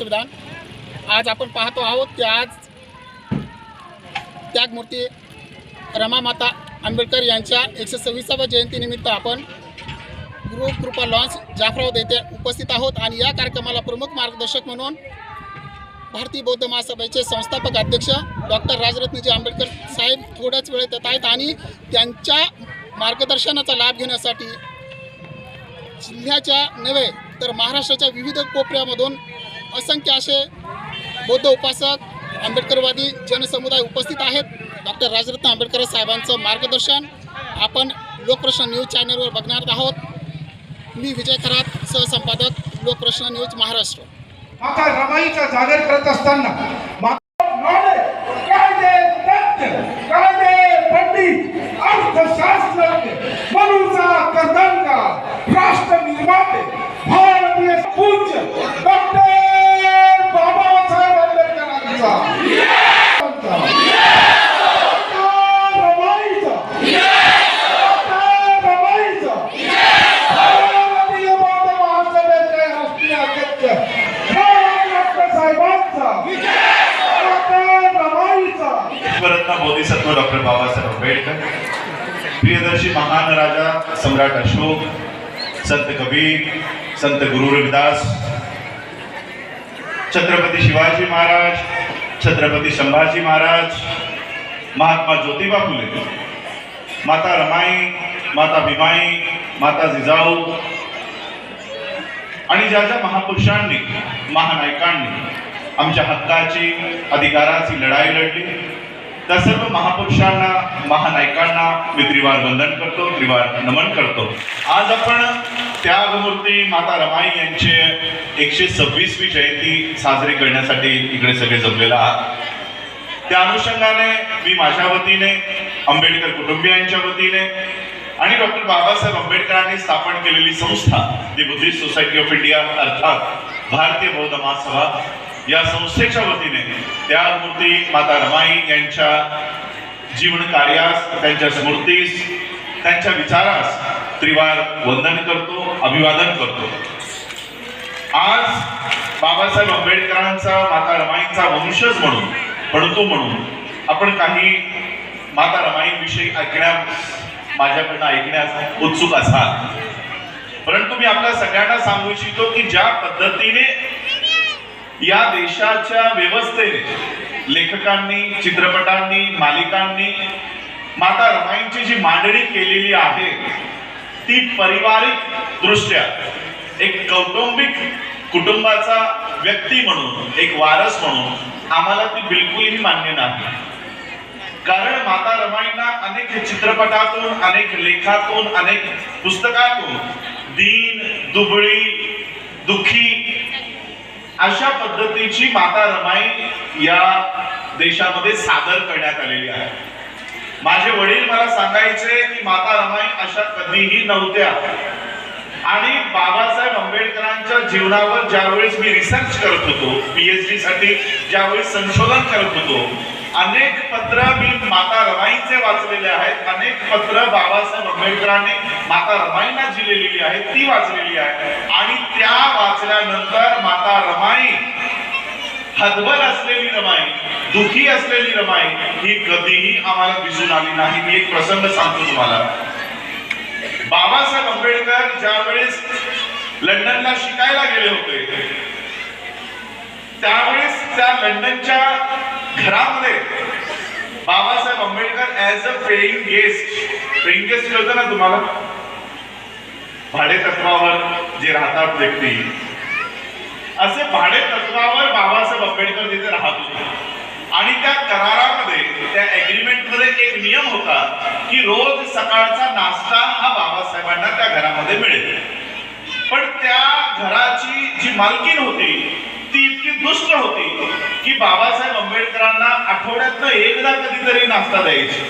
संविधान. आज आपण पाहतो आहोत की आज त्यागमूर्ती रमामाता आंबेडकर यांच्या एकशे सव्वीसाव्या जयंतीनिमित्त आपण ग्रुप कृपा लॉन्स जाफराबाद येथे उपस्थित आहोत आणि या कार्यक्रमाला प्रमुख मार्गदर्शक म्हणून भारतीय बौद्ध महासभेचे संस्थापक अध्यक्ष डॉक्टर राजरत्नजी आंबेडकर साहेब थोड्याच वेळेत येत आहेत आणि त्यांच्या मार्गदर्शनाचा लाभ घेण्यासाठी जिल्ह्याच्या नव्हे तर महाराष्ट्राच्या विविध कोपऱ्यामधून असंख्य असे बौद्ध उपासक आंबेडकरवादी जनसमुदाय उपस्थित आहेत. डॉक्टर राजरत्न आंबेडकर साहेबांचं मार्गदर्शन आपण लोकप्रश्न न्यूज चॅनलवर बघणार आहोत. मी विजय खरात सहसंपादक लोकप्रश्न न्यूज महाराष्ट्र. माता रमाईचा जागर करत असताना राष्ट्र निर्माते भारतीय पूज्य डॉक्टर बाबासाहेब आंबेडकरांचा डॉक्टर रमाईचा डॉक्टर रमाईचा भारतीय बौद्ध महासभेचे राष्ट्रीय अध्यक्ष डॉक्टर साहेबांचा डॉक्टर रमाईचा विश्वरत्न बोधिसत्व डॉक्टर बाबासाहेब आंबेडकर प्रियदर्शी महान राजा सम्राट अशोक संत कबीर संत गुरु रविदास छत्रपती शिवाजी महाराज छत्रपती संभाजी महाराज महात्मा ज्योतिबा फुले माता रमाई माता भीमाई माता जिजाऊ आणि ज्या ज्या महापुरुषांनी महानायकांनी आमच्या हक्काची अधिकाराची लढाई लढली त्या सर्व महापुरुषांना महानायकांना मी त्रिवार वंदन करतो त्रिवार नमन करतो. आज आपण त्यागमूर्ती माता रमाई यांचे एकशे सव्वीसवी जयंती साजरी करण्यासाठी इकडे सगळे जमलेला आहात. त्या अनुषंगाने मी माझ्या वतीने आंबेडकर कुटुंबियांच्या वतीने आणि डॉक्टर बाबासाहेब आंबेडकरांनी स्थापन केलेली संस्था the Buddhist Society of India अर्थात भारतीय बौद्ध महासभा या संस्थेच्या वतीने त्या मूर्ती माता रमाई यांच्या जीवन कार्यास त्यांच्या स्मृतीस त्यांच्या विचारास त्रिवार वंदन करतो अभिवादन करतो. आज बाबासाहेब आंबेडकरांचा माता रमाईंचा वंशज म्हणून पडतो म्हणून आपण काही माता रमाईंविषयी ऐकण्यास माझ्याकडनं ऐकण्यास उत्सुक असाल. परंतु मी आपल्या सगळ्यांना सांगू इच्छितो की ज्या पद्धतीने या देशाच्या व्यवस्थेने लेखकांनी चित्रपटांनी मालिकांनी माता रमाईंची जी मांडणी केलेली आहे ती पारिवारिक दृष्ट्या एक कौटुंबिक कुटुंबाचा व्यक्ती म्हणून एक वारस म्हणून आम्हाला ती बिलकुलही मान्य नाही. कारण माता रमाईंना अनेक चित्रपटातून अनेक लेखातून अनेक पुस्तकातून दीन दुबळी दुखी अशा पद्धतीची माता रमाई या देशामध्ये सादर करण्यात आलेली आहे. माझे वडील मला सांगायचे की माता रमाई अशा कधीही नव्हत्या. आणि बाबासाहेब आंबेडकरांच्या जीवनावर ज्यावेळेस मी रिसर्च करत होतो पीएचडी साठी ज्यावेळेस संशोधन करत होतो अनेक पत्र मी माता रमाईचे वाचलेले आहेत अनेक पत्र बाबासाहेब आंबेडकरांनी माता रमाईंना जी लिहिलेली आहे ती वाचलेली आहे. आणि त्या वाचल्यानंतर माता रमाई हतबल असलेली रमाई दुखी असलेली रमाई ही कधीही आम्हाला दिसून आली नाही. मी एक प्रसंग सांगतो तुम्हाला. बाबासाहेब आंबेडकर ज्यावेळेस लंडनला शिकायला गेले होते त्यावेळेस त्या लंडनच्या घरामध्ये Babasaheb Ambedkar as a paying guest paying guest कळतं ना तुम्हाला? भाडेतत्वावर जे राहतात व्यक्ती असे भाडेतत्वावर बाबासाहेब आंबेडकर तिथे राहत होते. आणि त्या करारामध्ये त्या एग्रीमेंटमध्ये एक नियम होता की रोज सकाळचा नाश्ता हा बाबासाहेबांना त्या घरामध्ये मिळेल. पण त्या घराची जी मालकीन होती ती इतकी दुष्ट होती की बाबासाहेब आंबेडकरांना आठवड्यातनं एकदा कधीतरी नाश्ता द्यायची.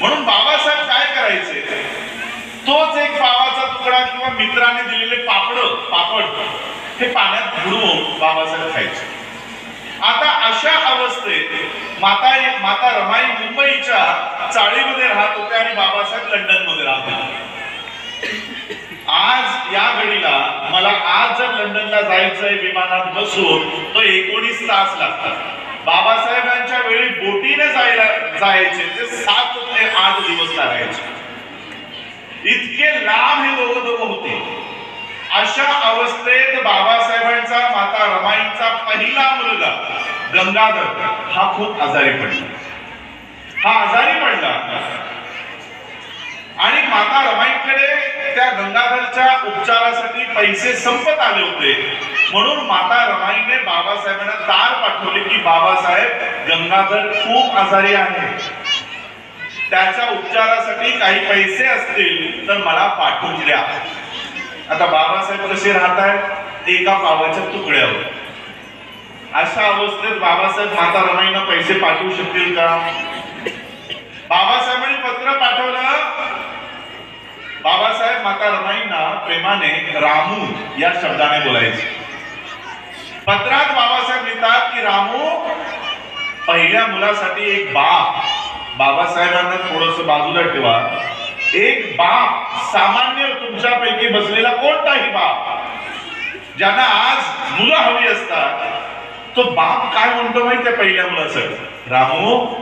म्हणून बाबासाहेब काय करायचे? तोच एक पावाचा तुकडा किंवा मित्राने दिलेले पापड पापड हे पाण्यात बुडवून हो बाबासाहेब खायचे. आता अशा अवस्थेत माता माता रमाई मुंबईच्या चाळीमध्ये राहत होत्या आणि बाबासाहेब लंडनमध्ये राहत होते. आज या घडीला मला आज जर लंडनला जायचंय विमानात बसून तो एकोणीस तास लागतात. बाबासाहेबांच्या वेळी बोटीने जायला जायचे ते सात ते आठ दिवस लागायचे. इतके लांब हे दोघं दोघं होते. अशा अवस्थेत बाबासाहेबांचा माता रमाईंचा पहिला मुलगा गंगाधर हा खूप आजारी पडला. हा आजारी पडला. आणि माता रमाईकडे त्या गंगाधरच्या उपचारासाठी पैसे संपत आले होते. म्हणून माता रमाईने बाबासाहेबांना तार पाठवले की बाबासाहेब गंगाधर खूप आजारी आहे. त्याच्या उपचारासाठी काही पैसे असतील तर मला पाठवून द्या. आता बाबासाहेब कसे राहत आहेत एका पावाच्या तुकड्यावर. अशा अवस्थेत बाबासाहेब माता रमाईंना पैसे पाठवू शकतील का? बाबासाहेबांनी पत्र पाठवलं. बाबासाहेब माता रमाईंना प्रेमाने रामू या शब्दाने बोलायचे. पत्रात बाबासाहेब लिहितात की रामू पहिल्या मुलासाठी एक बाप बाबासाहेबांना थोडस बाजूला ठेवा. एक बाप सामान्य तुमच्यापैकी बसलेला कोणताही बाप? ज्यांना आज मुलं हवी असतात तो बाप काय म्हणतो माहितीये पहिल्या मुलाचं? रामू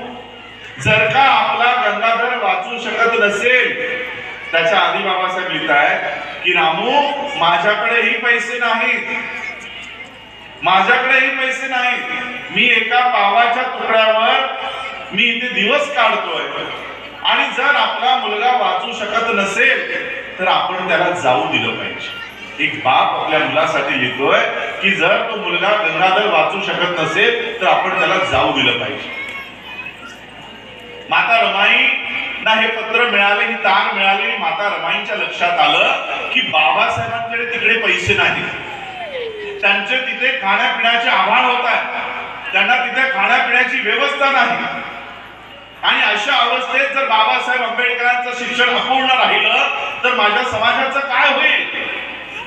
जर का आपला गंगाधर वाचू शकत नसेल त्याच्या आधी बाबासाहेब लिहिताय की रामू माझ्याकडेही पैसे नाहीत. माझ्याकडेही पैसे नाहीत. मी एका पावाच्या तुकड्यावर मी इथे दिवस काढतोय. आणि जर आपला मुलगा वाचू शकत नसेल तर आपण त्याला जाऊ दिलं पाहिजे. एक बाप आपल्या मुलासाठी लिहितोय की जर तो मुलगा गंगाधर वाचू शकत नसेल तर आपण त्याला जाऊ दिलं पाहिजे. माता रमाई ना हे पत्र मिळाले ही तार मिळाली माता रमाईंच्या लक्षात आलं की बाबासाहेबांकडे तिकडे पैसे नाही त्यांचे तिथे खाण्यापिण्याचे आव्हान होत आहे. त्यांना तिथे खाण्यापिण्याची व्यवस्था नाही. आणि अशा अवस्थेत जर बाबासाहेब आंबेडकरांचं शिक्षण अपूर्ण राहिलं तर माझ्या समाजाचं काय होईल?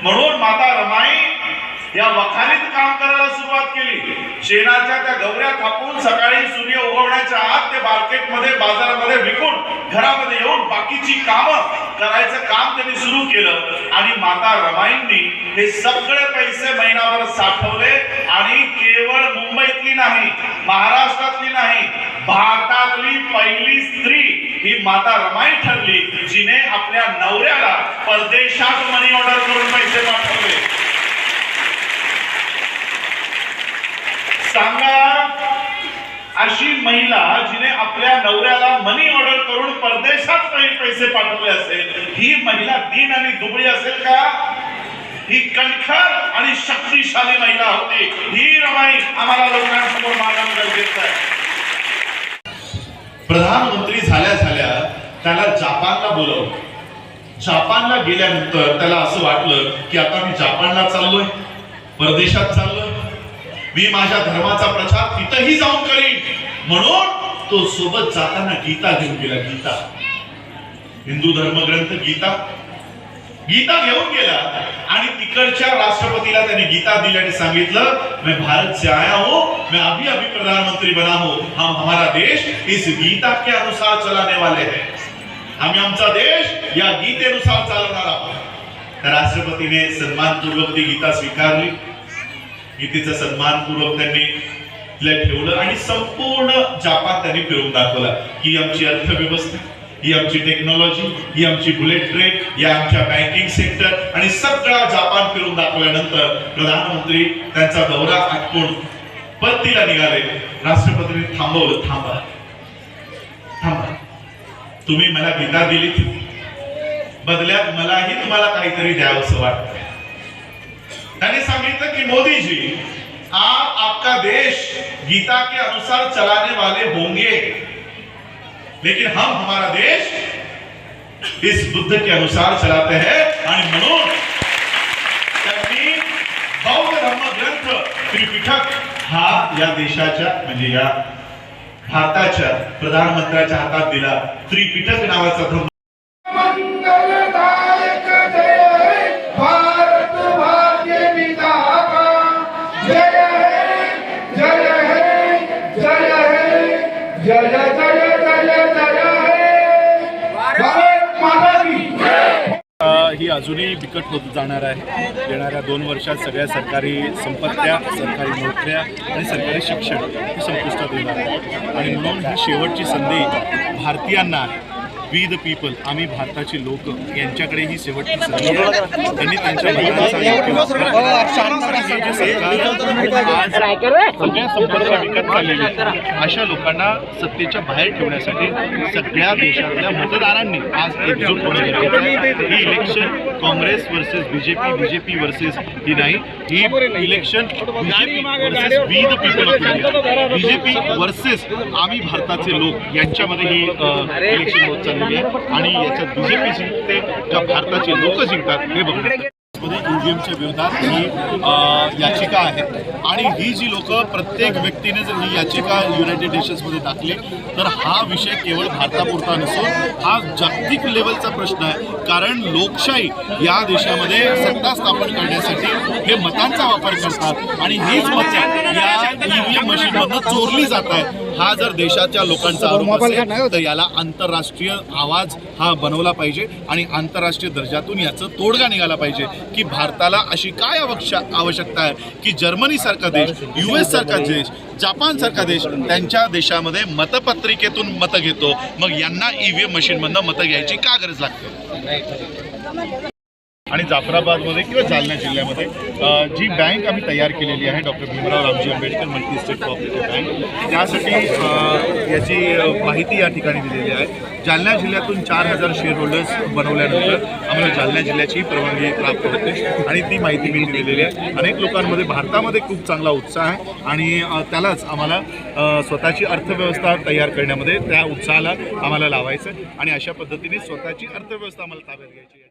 म्हणून माता रमाई या वखारीत काम करायला सुरुवात केली. शेणाच्या त्या गवऱ्या थापून सकाळी सूर्य उगवण्याच्या आत ते मार्केटमध्ये बाजारामध्ये विकून घरामध्ये येऊन बाकीची कामं करायचं काम त्यांनी सुरू केलं. आणि माता रमाईंनी हे सगळे पैसे महिनाभर साठवले आणि केवळ मुंबईतली नाही महाराष्ट्रातली नाही भारतातली पहिली स्त्री ही माता रमाई ठरली जिने आपल्या नवऱ्याला परदेशात मनी ऑर्डर करून पैसे पाठवले. सांगा अशी महिला जिने आपल्या नवऱ्याला मनी ऑर्डर करून परदेशात काही पैसे पाठवले असेल ही महिला दीन आणि दुबळी असेल का? ही कणखर आणि शक्तिशाली महिला होती. ही रमाई आम्हाला लोकांसमोर मागणं गरजेचं आहे. प्रधानमंत्री झाल्या झाल्या त्याला जपानला बोलवलं. जपानला गेल्यानंतर त्याला असं वाटलं की आता मी जपानला चाललोय परदेशात चाललोय. मी माझ्या धर्माचा प्रचार तिथंही जाऊन करीन. म्हणून तो सोबत जाताना गीता घेऊन गेला गीता. हिंदू धर्मग्रंथ गीता. गीता घेऊन गेला आणि तिकडच्या राष्ट्रपतीला त्याने गीता दिली आणि सांगितलं मैं भारत से आया हूं मैं अभी अभी प्रधानमंत्री बना हूं. हम हमारा देश इस गीता के अनुसार चलाने वाले हैं. आम्ही आमचा देश या गीतेनुसार चालवणार आहोत. राष्ट्रपतीने सन्मानपूर्वक ती गीता स्वीकारली. गीतेचा सन्मानपूर्वक त्यांनी तिला ठेवलं आणि संपूर्ण जापान त्यांनी फिरून दाखवला. ही आमची अर्थव्यवस्था ही आमची टेक्नॉलॉजी ही आमची बुलेट ट्रेन या आमच्या बँकिंग सेक्टर आणि सगळा जापान फिरून दाखवल्यानंतर प्रधानमंत्री त्यांचा दौरा आटपून परतीला निघाले. राष्ट्रपतींनी थांबवलं थांबा थांबा. तुम्ही मला गीता दिली बदल्यात मलाही तुम्हाला काहीतरी द्यावंसं वाटतं. त्याने कि मोदी जी, आप आपका देश गीता के अनुसार चलाने वाले होंगे। लेकिन हम, हमारा देश, इस बुद्ध के अनुसार चलाते हैं। आणि म्हणून त्यांनी बौद्ध धर्मग्रंथ त्रिपिटक हा या या भारताच्या प्रधानमंत्र्याच्या हातात दिला. त्रिपिटक नावाचा धर्म अजूनही बिकट होत जाणार आहे. येणाऱ्या दोन वर्षात सगळ्या सरकारी संपत्त्या सरकारी नोकऱ्या आणि सरकारी शिक्षण हे संपुष्टात येणार आहे आणि म्हणून ही शेवटची संधी भारतीयांना वी द पीपल आम्ही भारताची लोक यांच्याकडे ही शेवटची त्यांनी त्यांच्या अशा लोकांना सत्तेच्या बाहेर ठेवण्यासाठी सगळ्या देशातल्या मतदारांनी आज एकजूट होणं ही election Congress versus BJP BJP versus ही नाही. ही election we the people BJP versus आम्ही भारताचे लोक यांच्यामध्ये ही इलेक्शन होत झालेली आहे आणि याच्यात बीजेपी जिंकते का भारताचे लोक जिंकतात हे बघणार ईव्हीएमच्या विरोधात ही याचिका आहे. आणि ही जी लोक प्रत्येक व्यक्तीने जर ही याचिका युनायटेड नेशन्समध्ये टाकली तर हा विषय केवळ भारतापुरता नसून हा जागतिक लेवलचा प्रश्न आहे. कारण लोकशाही या देशामध्ये सत्ता स्थापन करण्यासाठी हे मतांचा वापर करतात. आणि हीच मतं या ईव्हीएम मशीनमधनं चोरली जात आहे हा जर देशाच्या लोकांचा आरोप असेल तर याला आंतरराष्ट्रीय आवाज हा बनवला पाहिजे आणि आंतरराष्ट्रीय दर्जातून याचं तोडगा निघाला पाहिजे की भारताला अशी काय आवश्य आवश्यकता आहे की जर्मनी सारखा देश यू एस सारखा देश जापान सारखा देश त्यांच्या देशामध्ये मतपत्रिकेतून मतं घेतो. मग यांना ईव्हीएम मशीनमधनं मतं घ्यायची का गरज लागते? आणि जाफराबादमध्ये किंवा जालना जिल्ह्यामध्ये जी बँक आम्ही तयार केलेली आहे doctor Bhimrao Ramji Ambedkar multi state cooperative bank त्यासाठी याची माहिती या ठिकाणी दिलेली आहे. जालना जिल्ह्यातून चार हजार शेअर होल्डर्स बनवल्यानंतर आम्हाला जालना जिल्ह्याची परवानगी प्राप्त होते आणि ती माहिती मी दिलेली आहे. अनेक लोकांमध्ये भारतामध्ये खूप चांगला उत्साह आहे आणि त्यालाच आम्हाला स्वतःची अर्थव्यवस्था तयार करण्यामध्ये त्या उत्साहाला आम्हाला लावायचं आहे. आणि अशा पद्धतीने स्वतःची अर्थव्यवस्था आम्हाला ताब्यात घ्यायची